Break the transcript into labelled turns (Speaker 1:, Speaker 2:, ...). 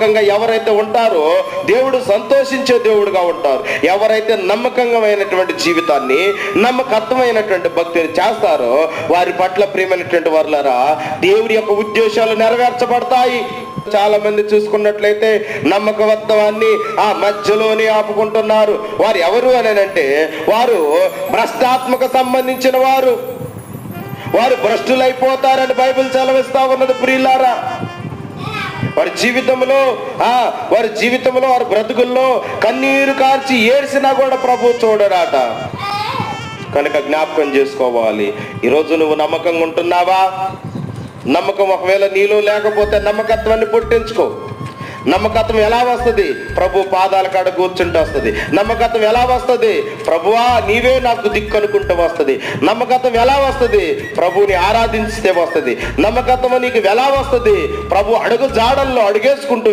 Speaker 1: నమ్మకంగా ఎవరైతే ఉంటారో దేవుడు సంతోషించే దేవుడుగా ఉంటారు. ఎవరైతే నమ్మకంగమైనటువంటి జీవితాన్ని నమ్మకత్వమైనటువంటి భక్తిని చేస్తారో వారి పట్ల ప్రియమైనటువంటి వర్లరా దేవుడి యొక్క ఉద్దేశాలు నెరవేర్చబడతాయి. చాలా మంది చూసుకున్నట్లయితే నమ్మకవత్వాన్ని ఆ మధ్యలోనే ఆపుకుంటున్నారు. వారు ఎవరు అని అంటే వారు భ్రష్టాత్మక సంబంధించిన వారు. వారు భ్రష్టులైపోతారని బైబిల్ సెలవిస్తా ఉన్నది ప్రియులారా. వారి జీవితంలో ఆ వారి జీవితంలో వారి బ్రతుకుల్లో కన్నీరు కార్చి ఏడ్చినా కూడా ప్రభు చూడరాట. కనుక జ్ఞాపకం చేసుకోవాలి. ఈరోజు నువ్వు నమ్మకంగా ఉంటున్నావా? నమ్మకం ఒకవేళ నీలో లేకపోతే నమ్మకత్వాన్ని పుట్టించుకో. నమ్మకత్వం ఎలా వస్తుంది? ప్రభు పాదాల కాడ కూర్చుంటే వస్తుంది. నమ్మకత్వం ఎలా వస్తుంది? ప్రభువా నీవే నాకు దిక్కు అనుకుంటూ వస్తుంది. నమ్మకత్వం ఎలా వస్తుంది? ప్రభుని ఆరాధించితే వస్తుంది. నమ్మకత్వం నీకు ఎలా వస్తుంది? ప్రభు అడుగు జాడల్లో అడుగేసుకుంటూ